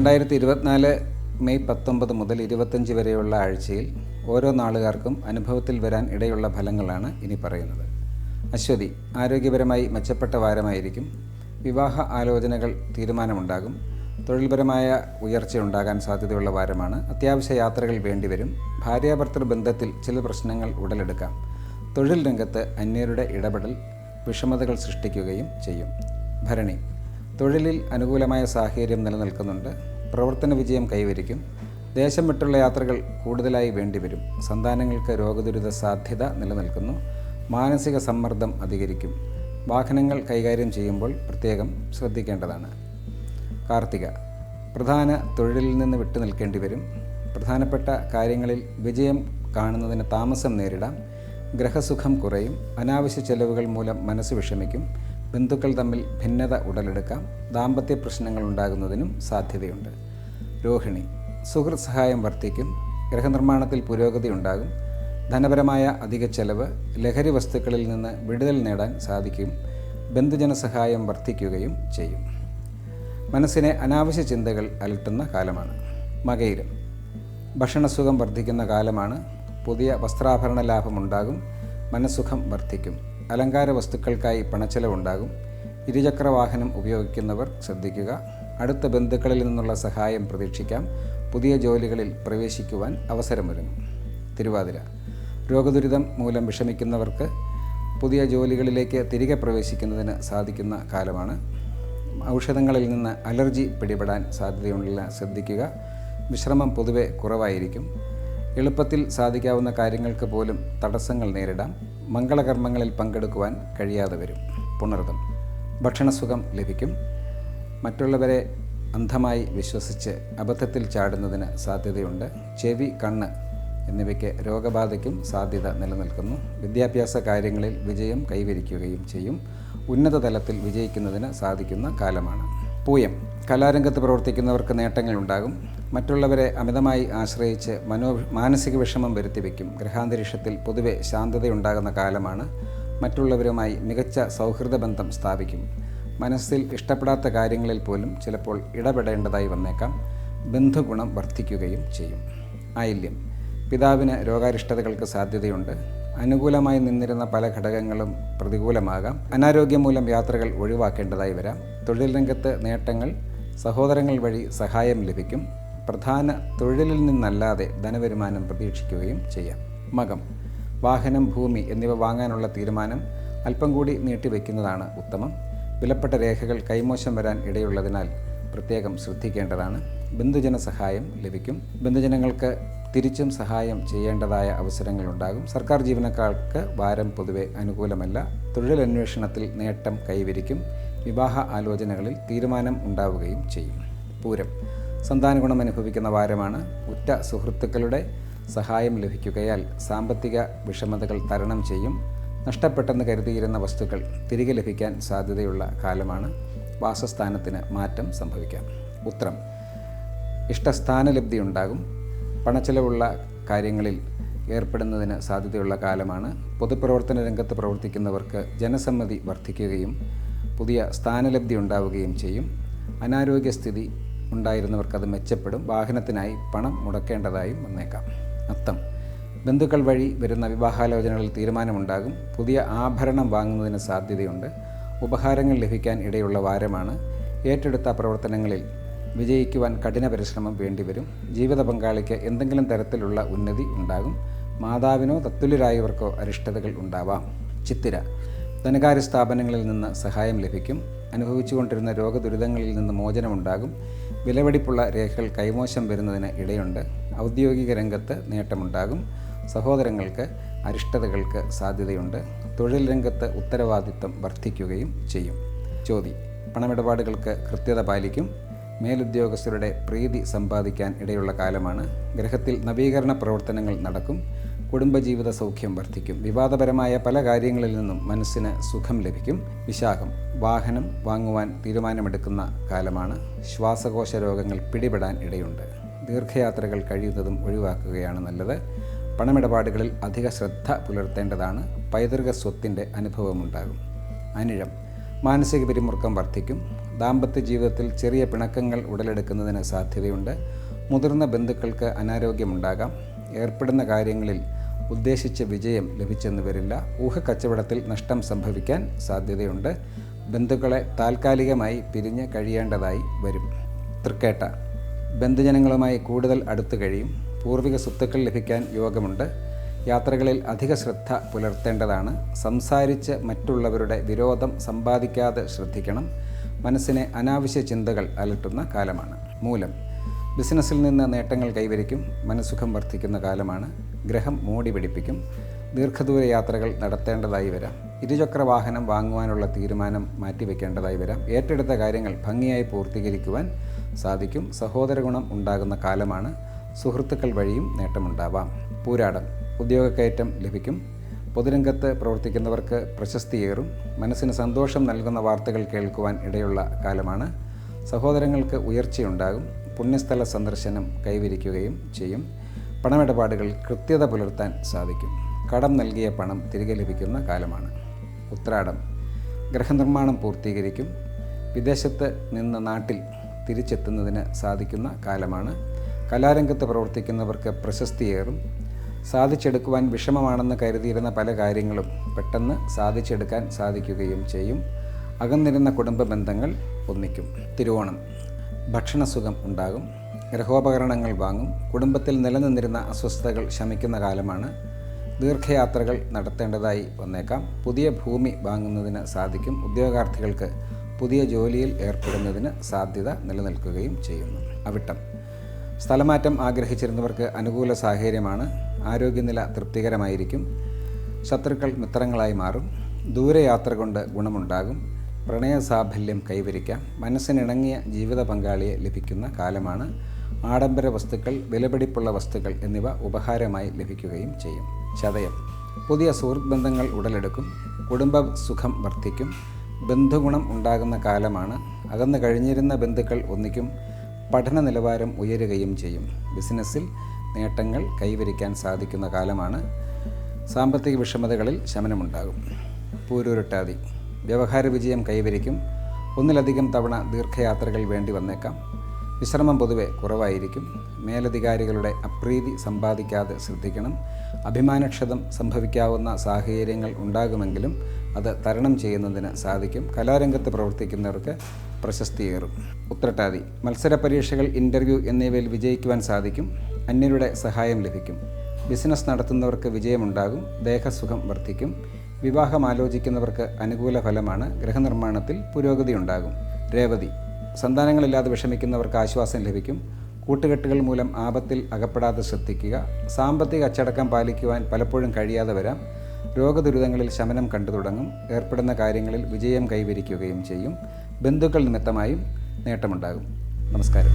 രണ്ടായിരത്തി ഇരുപത്തിനാല് മെയ് പത്തൊമ്പത് മുതൽ ഇരുപത്തഞ്ച് വരെയുള്ള ആഴ്ചയിൽ ഓരോ നാളുകാർക്കും അനുഭവത്തിൽ വരാൻ ഇടയുള്ള ഫലങ്ങളാണ് ഇനി പറയുന്നത്. അശ്വതി ആരോഗ്യപരമായി മെച്ചപ്പെട്ട വാരമായിരിക്കും. വിവാഹ ആലോചനകൾ തീരുമാനമുണ്ടാകും. തൊഴിൽപരമായ ഉയർച്ച ഉണ്ടാകാൻ സാധ്യതയുള്ള വാരമാണ്. അത്യാവശ്യ യാത്രകൾ വേണ്ടിവരും. ഭാര്യാഭർത്തൃ ബന്ധത്തിൽ ചില പ്രശ്നങ്ങൾ ഉടലെടുക്കാം. തൊഴിൽ രംഗത്ത് അന്യരുടെ ഇടപെടൽ വിഷമതകൾ സൃഷ്ടിക്കുകയും ചെയ്യും. ഭരണി തൊഴിലിൽ അനുകൂലമായ സാഹചര്യം നിലനിൽക്കുന്നുണ്ട്. പ്രവർത്തന വിജയം കൈവരിക്കും. ദേശം വിട്ടുള്ള യാത്രകൾ കൂടുതലായി വേണ്ടിവരും. സന്താനങ്ങൾക്ക് രോഗദുരിത സാധ്യത നിലനിൽക്കുന്നു. മാനസിക സമ്മർദ്ദം അധികരിക്കും. വാഹനങ്ങൾ കൈകാര്യം ചെയ്യുമ്പോൾ പ്രത്യേകം ശ്രദ്ധിക്കേണ്ടതാണ്. കാർത്തിക പ്രധാന തൊഴിലിൽ നിന്ന് വിട്ടു നിൽക്കേണ്ടി വരും പ്രധാനപ്പെട്ട കാര്യങ്ങളിൽ വിജയം കാണുന്നതിന് താമസം നേരിടാം. ഗ്രഹസുഖം കുറയും. അനാവശ്യ ചെലവുകൾ മൂലം മനസ്സ് വിഷമിക്കും. ബന്ധുക്കൾ തമ്മിൽ ഭിന്നത ഉടലെടുക്കാം. ദാമ്പത്യ പ്രശ്നങ്ങൾ ഉണ്ടാകുന്നതിനും സാധ്യതയുണ്ട്. രോഹിണി സുഹൃത് സഹായം വർദ്ധിക്കും. ഗൃഹനിർമ്മാണത്തിൽ പുരോഗതി ഉണ്ടാകും. ധനപരമായ അധിക ചെലവ് ലഹരി വസ്തുക്കളിൽ നിന്ന് വിടുതൽ നേടാൻ സാധിക്കും. ബന്ധുജന സഹായം വർദ്ധിക്കുകയും ചെയ്യും. മനസ്സിനെ അനാവശ്യ ചിന്തകൾ അലട്ടുന്ന കാലമാണ്. മകയിരം ഭക്ഷണസുഖം വർദ്ധിക്കുന്ന കാലമാണ്. പുതിയ വസ്ത്രാഭരണ ലാഭമുണ്ടാകും മനസ്സുഖം വർദ്ധിക്കും. അലങ്കാര വസ്തുക്കൾക്കായി പണച്ചെലവുണ്ടാകും. ഇരുചക്ര വാഹനം ഉപയോഗിക്കുന്നവർ ശ്രദ്ധിക്കുക. അടുത്ത ബന്ധുക്കളിൽ നിന്നുള്ള സഹായം പ്രതീക്ഷിക്കാം. പുതിയ ജോലികളിൽ പ്രവേശിക്കുവാൻ അവസരമൊരുങ്ങും. തിരുവാതിര. രോഗദുരിതം മൂലം വിഷമിക്കുന്നവർക്ക് പുതിയ ജോലികളിലേക്ക് തിരികെ പ്രവേശിക്കുന്നതിന് സാധിക്കുന്ന കാലമാണ്. ഔഷധങ്ങളിൽ നിന്ന് അലർജി പിടിപെടാൻ സാധ്യതയുള്ള ശ്രദ്ധിക്കുക. വിശ്രമം പൊതുവെ കുറവായിരിക്കും. എളുപ്പത്തിൽ സാധിക്കാവുന്ന കാര്യങ്ങൾക്ക് പോലും തടസ്സങ്ങൾ നേരിടാം. മംഗളകർമ്മങ്ങളിൽ പങ്കെടുക്കുവാൻ കഴിയാതെ വരും. പുണർതം ഭക്ഷണസുഖം ലഭിക്കും. മറ്റുള്ളവരെ അന്ധമായി വിശ്വസിച്ച് അബദ്ധത്തിൽ ചാടുന്നതിന് സാധ്യതയുണ്ട്. ചെവി കണ്ണ് എന്നിവയ്ക്ക് രോഗബാധയ്ക്കും സാധ്യത നിലനിൽക്കുന്നു. വിദ്യാഭ്യാസ കാര്യങ്ങളിൽ വിജയം കൈവരിക്കുകയും ചെയ്യും. ഉന്നത തലത്തിൽ വിജയിക്കുന്നതിന് സാധിക്കുന്ന കാലമാണ്. പൂയം. കലാരംഗത്ത് പ്രവർത്തിക്കുന്നവർക്ക് നേട്ടങ്ങളുണ്ടാകും. മറ്റുള്ളവരെ അമിതമായി ആശ്രയിച്ച് മനോ മാനസിക വിഷമം വരുത്തിവെക്കും ഗ്രഹാന്തരീക്ഷത്തിൽ പൊതുവെ ശാന്തതയുണ്ടാകുന്ന കാലമാണ്. മറ്റുള്ളവരുമായി മികച്ച സൗഹൃദ ബന്ധം സ്ഥാപിക്കും. മനസ്സിൽ ഇഷ്ടപ്പെടാത്ത കാര്യങ്ങളിൽ പോലും ചിലപ്പോൾ ഇടപെടേണ്ടതായി വന്നേക്കാം. ബന്ധുഗുണം വർദ്ധിക്കുകയും ചെയ്യും. ആയില്യം. പിതാവിന് രോഗാരിഷ്ടതകൾക്ക് സാധ്യതയുണ്ട്. അനുകൂലമായി നിന്നിരുന്ന പല ഘടകങ്ങളും പ്രതികൂലമാകാം. അനാരോഗ്യം മൂലം യാത്രകൾ ഒഴിവാക്കേണ്ടതായി വരാം. തൊഴിൽ രംഗത്ത് നേട്ടങ്ങൾ സഹോദരങ്ങൾ വഴി സഹായം ലഭിക്കും. പ്രധാന തൊഴിലിൽ നിന്നല്ലാതെ ധനവരുമാനം പ്രതീക്ഷിക്കുകയും ചെയ്യാം. മകം വാഹനം ഭൂമി എന്നിവ വാങ്ങാനുള്ള തീരുമാനം അല്പം കൂടി നീട്ടിവെക്കുന്നതാണ് ഉത്തമം. വിലപ്പെട്ട രേഖകൾ കൈമോശം വരാൻ ഇടയുള്ളതിനാൽ പ്രത്യേകം ശ്രദ്ധിക്കേണ്ടതാണ്. ബന്ധുജന സഹായം ലഭിക്കും. ബന്ധുജനങ്ങൾക്ക് തിരിച്ചും സഹായം ചെയ്യേണ്ടതായ അവസരങ്ങളുണ്ടാകും. സർക്കാർ ജീവനക്കാർക്ക് വാരം പൊതുവെ അനുകൂലമല്ല. തൊഴിലന്വേഷണത്തിൽ നേട്ടം കൈവരിക്കും. വിവാഹ ആലോചനകളിൽ തീരുമാനം ഉണ്ടാവുകയും ചെയ്യും. പൂരം. സന്താന ഗുണം അനുഭവിക്കുന്ന വാരമാണ് ഉറ്റ സുഹൃത്തുക്കളുടെ സഹായം ലഭിക്കുകയാൽ സാമ്പത്തിക വിഷമതകൾ തരണം ചെയ്യും. നഷ്ടപ്പെട്ടെന്ന് കരുതിയിരുന്ന വസ്തുക്കൾ തിരികെ ലഭിക്കാൻ സാധ്യതയുള്ള കാലമാണ്. വാസസ്ഥാനത്തിന് മാറ്റം സംഭവിക്കാം. ഉത്രം. ഇഷ്ടസ്ഥാനലബ്ധി ഉണ്ടാകും. പണച്ചെലവുള്ള കാര്യങ്ങളിൽ ഏർപ്പെടുന്നതിന് സാധ്യതയുള്ള കാലമാണ്. പൊതുപ്രവർത്തന രംഗത്ത് പ്രവർത്തിക്കുന്നവർക്ക് ജനസമ്മതി വർദ്ധിക്കുകയും പുതിയ സ്ഥാനലബ്ധി ഉണ്ടാവുകയും ചെയ്യും. അനാരോഗ്യസ്ഥിതി ഉണ്ടായിരുന്നവർക്ക് അത് മെച്ചപ്പെടും. വാഹനത്തിനായി പണം മുടക്കേണ്ടതായും വന്നേക്കാം. അത്തം. ബന്ധുക്കൾ വഴി വരുന്ന വിവാഹാലോചനകളിൽ തീരുമാനമുണ്ടാകും. പുതിയ ആഭരണം വാങ്ങുന്നതിന് സാധ്യതയുണ്ട്. ഉപഹാരങ്ങൾ ലഭിക്കാൻ ഇടയുള്ള വാരമാണ്. ഏറ്റെടുത്ത പ്രവർത്തനങ്ങളിൽ വിജയിക്കുവാൻ കഠിന പരിശ്രമം വേണ്ടിവരും ജീവിത പങ്കാളിക്ക് എന്തെങ്കിലും തരത്തിലുള്ള ഉന്നതി ഉണ്ടാകും. മാതാവിനോ തത്തുല്യരായവർക്കോ അരിഷ്ടതകൾ ഉണ്ടാവാം. ചിത്തിര. ധനകാര്യ സ്ഥാപനങ്ങളിൽ നിന്ന് സഹായം ലഭിക്കും. അനുഭവിച്ചുകൊണ്ടിരുന്ന രോഗദുരിതങ്ങളിൽ നിന്ന് മോചനമുണ്ടാകും. വിലവെടിപ്പുള്ള രേഖകൾ കൈമോശം വരുന്നതിന് ഇടയുണ്ട്. ഔദ്യോഗിക രംഗത്ത് നേട്ടമുണ്ടാകും. സഹോദരങ്ങൾക്ക് അരിഷ്ടതകൾക്ക് സാധ്യതയുണ്ട്. തൊഴിൽ രംഗത്ത് ഉത്തരവാദിത്വം വർദ്ധിക്കുകയും ചെയ്യും. ചോതി പണമിടപാടുകൾക്ക് കൃത്യത പാലിക്കും. മേലുദ്യോഗസ്ഥരുടെ പ്രീതി സമ്പാദിക്കാൻ ഇടയുള്ള കാലമാണ്. ഗ്രഹത്തിൽ നവീകരണ പ്രവർത്തനങ്ങൾ നടക്കും. കുടുംബജീവിത സൗഖ്യം വർദ്ധിക്കും. വിവാദപരമായ പല കാര്യങ്ങളിൽ നിന്നും മനസ്സിന് സുഖം ലഭിക്കും. വിശാഖം വാഹനം വാങ്ങുവാൻ തീരുമാനമെടുക്കുന്ന കാലമാണ്. ശ്വാസകോശ രോഗങ്ങൾ പിടിപെടാൻ ഇടയുണ്ട്. ദീർഘയാത്രകൾ കഴിയുന്നതും ഒഴിവാക്കുകയാണ് നല്ലത്. പണമിടപാടുകളിൽ അധിക ശ്രദ്ധ പുലർത്തേണ്ടതാണ്. പൈതൃക സ്വത്തിന്റെ അനുഭവമുണ്ടാകും. അനിഴം മാനസിക പിരിമുറുക്കം വർദ്ധിക്കും. ദാമ്പത്യ ജീവിതത്തിൽ ചെറിയ പിണക്കങ്ങൾ ഉടലെടുക്കുന്നതിന് സാധ്യതയുണ്ട്. മുതിർന്ന ബന്ധുക്കൾക്ക് അനാരോഗ്യമുണ്ടാകാം. ഏർപ്പെടുന്ന കാര്യങ്ങളിൽ ഉദ്ദേശിച്ച വിജയം ലഭിച്ചെന്ന് വരില്ല. ഊഹക്കച്ചവടത്തിൽ നഷ്ടം സംഭവിക്കാൻ സാധ്യതയുണ്ട്. ബന്ധുക്കളെ താൽക്കാലികമായി പിരിഞ്ഞ് കഴിയേണ്ടതായി വരും. തൃക്കേട്ട. ബന്ധുജനങ്ങളുമായി കൂടുതൽ അടുത്തു കഴിയും. പൂർവിക സ്വത്തുക്കൾ ലഭിക്കാൻ യോഗമുണ്ട്. യാത്രകളിൽ അധിക ശ്രദ്ധ പുലർത്തേണ്ടതാണ്. സംസാരിച്ച് മറ്റുള്ളവരുടെ വിരോധം സമ്പാദിക്കാതെ ശ്രദ്ധിക്കണം. മനസ്സിനെ അനാവശ്യ ചിന്തകൾ അലട്ടുന്ന കാലമാണ്. മൂലം ബിസിനസ്സിൽ നിന്ന് നേട്ടങ്ങൾ കൈവരിക്കും. മനസ്സുഖം വർദ്ധിക്കുന്ന കാലമാണ്. ഗ്രഹം മൂടി പിടിപ്പിക്കും. ദീർഘദൂര യാത്രകൾ നടത്തേണ്ടതായി വരാം. ഇരുചക്ര വാഹനം വാങ്ങുവാനുള്ള തീരുമാനം മാറ്റിവെക്കേണ്ടതായി വരാം. ഏറ്റെടുത്ത കാര്യങ്ങൾ ഭംഗിയായി പൂർത്തീകരിക്കുവാൻ സാധിക്കും. സഹോദര ഗുണം ഉണ്ടാകുന്ന കാലമാണ്. സുഹൃത്തുക്കൾ വഴിയും നേട്ടമുണ്ടാവാം. പൂരാടം. ഉദ്യോഗക്കയറ്റം ലഭിക്കും. പൊതുരംഗത്ത് പ്രവർത്തിക്കുന്നവർക്ക് പ്രശസ്തിയേറും. മനസ്സിന് സന്തോഷം നൽകുന്ന വാർത്തകൾ കേൾക്കുവാൻ ഇടയുള്ള കാലമാണ്. സഹോദരങ്ങൾക്ക് ഉയർച്ചയുണ്ടാകും. പുണ്യസ്ഥല സന്ദർശനം കൈവരിക്കുകയും ചെയ്യും. പണമിടപാടുകൾ കൃത്യത പുലർത്താൻ സാധിക്കും. കടം നൽകിയ പണം തിരികെ ലഭിക്കുന്ന കാലമാണ്. ഉത്രാടം. ഗ്രഹനിർമ്മാണം പൂർത്തീകരിക്കും. വിദേശത്ത് നിന്ന് നാട്ടിൽ തിരിച്ചെത്തുന്നതിന് സാധിക്കുന്ന കാലമാണ്. കലാരംഗത്ത് പ്രവർത്തിക്കുന്നവർക്ക് പ്രശസ്തിയേറും. സാധിച്ചെടുക്കുവാൻ വിഷമമാണെന്ന് കരുതിയിരുന്ന പല കാര്യങ്ങളും പെട്ടെന്ന് സാധിച്ചെടുക്കാൻ സാധിക്കുകയും ചെയ്യും. അകന്നിരുന്ന കുടുംബ ബന്ധങ്ങൾ ഒന്നിക്കും. തിരുവോണം. ഭക്ഷണസുഖം ഉണ്ടാകും. ഗ്രഹോപകരണങ്ങൾ വാങ്ങും. കുടുംബത്തിൽ നിലനിന്നിരുന്ന അസ്വസ്ഥതകൾ ശമിക്കുന്ന കാലമാണ്. ദീർഘയാത്രകൾ നടത്തേണ്ടതായി വന്നേക്കാം. പുതിയ ഭൂമി വാങ്ങുന്നതിന് സാധിക്കും. ഉദ്യോഗാർത്ഥികൾക്ക് പുതിയ ജോലിയിൽ ഏർപ്പെടുന്നതിന് സാധ്യത നിലനിൽക്കുകയും ചെയ്യുന്നു. അവിട്ടം. സ്ഥലമാറ്റം ആഗ്രഹിച്ചിരുന്നവർക്ക് അനുകൂല സാഹചര്യമാണ്. ആരോഗ്യനില തൃപ്തികരമായിരിക്കും. ശത്രുക്കൾ മിത്രങ്ങളായി മാറും. ദൂരയാത്ര കൊണ്ട് ഗുണമുണ്ടാകും. പ്രണയസാഫല്യം കൈവരിക്കാം. മനസ്സിനിണങ്ങിയ ജീവിത പങ്കാളിയെ ലഭിക്കുന്ന കാലമാണ്. ആഡംബര വസ്തുക്കൾ വിലപിടിപ്പുള്ള വസ്തുക്കൾ എന്നിവ ഉപഹാരമായി ലഭിക്കുകയും ചെയ്യും. ചതയം. പുതിയ സുഹൃത്ത് ബന്ധങ്ങൾ ഉടലെടുക്കും. കുടുംബ സുഖം വർദ്ധിക്കും. ബന്ധുഗുണം ഉണ്ടാകുന്ന കാലമാണ്. അകന്നു കഴിഞ്ഞിരുന്ന ബന്ധുക്കൾ ഒന്നിക്കും പഠന നിലവാരം ഉയരുകയും ചെയ്യും. ബിസിനസ്സിൽ നേട്ടങ്ങൾ കൈവരിക്കാൻ സാധിക്കുന്ന കാലമാണ്. സാമ്പത്തിക വിഷമതകളിൽ ശമനമുണ്ടാകും. പൂരൂരട്ടാതി. വ്യവഹാര വിജയം കൈവരിക്കും. ഒന്നിലധികം തവണ ദീർഘയാത്രകൾ വേണ്ടി വന്നേക്കാം. വിശ്രമം പൊതുവെ കുറവായിരിക്കും. മേലധികാരികളുടെ അപ്രീതി സമ്പാദിക്കാതെ ശ്രദ്ധിക്കണം. അഭിമാനക്ഷതം സംഭവിക്കാവുന്ന സാഹചര്യങ്ങൾ ഉണ്ടാകുമെങ്കിലും അത് തരണം ചെയ്യുന്നതിന് സാധിക്കും. കലാരംഗത്ത് പ്രവർത്തിക്കുന്നവർക്ക് പ്രശസ്തിയേറും. ഉത്രട്ടാതി മത്സര പരീക്ഷകൾ ഇന്റർവ്യൂ എന്നിവയിൽ വിജയിക്കുവാൻ സാധിക്കും അന്യരുടെ സഹായം ലഭിക്കും. ബിസിനസ് നടത്തുന്നവർക്ക് വിജയമുണ്ടാകും ദേഹസുഖം വർദ്ധിക്കും വിവാഹം ആലോചിക്കുന്നവർക്ക് അനുകൂല ഫലമാണ് ഗൃഹനിർമ്മാണത്തിൽ പുരോഗതി ഉണ്ടാകും. രേവതി സന്താനങ്ങളില്ലാതെ വിഷമിക്കുന്നവർക്ക് ആശ്വാസം ലഭിക്കും കൂട്ടുകെട്ടുകൾ മൂലം ആപത്തിൽ അകപ്പെടാതെ ശ്രദ്ധിക്കുക സാമ്പത്തിക അച്ചടക്കം പാലിക്കുവാൻ പലപ്പോഴും കഴിയാതെ വരാം രോഗദുരിതങ്ങളിൽ ശമനം കണ്ടു തുടങ്ങും ഏർപ്പെടുന്ന കാര്യങ്ങളിൽ വിജയം കൈവരിക്കുകയും ചെയ്യും ബന്ധുക്കൾ നിമിത്തമായും നേട്ടമുണ്ടാകും. നമസ്കാരം.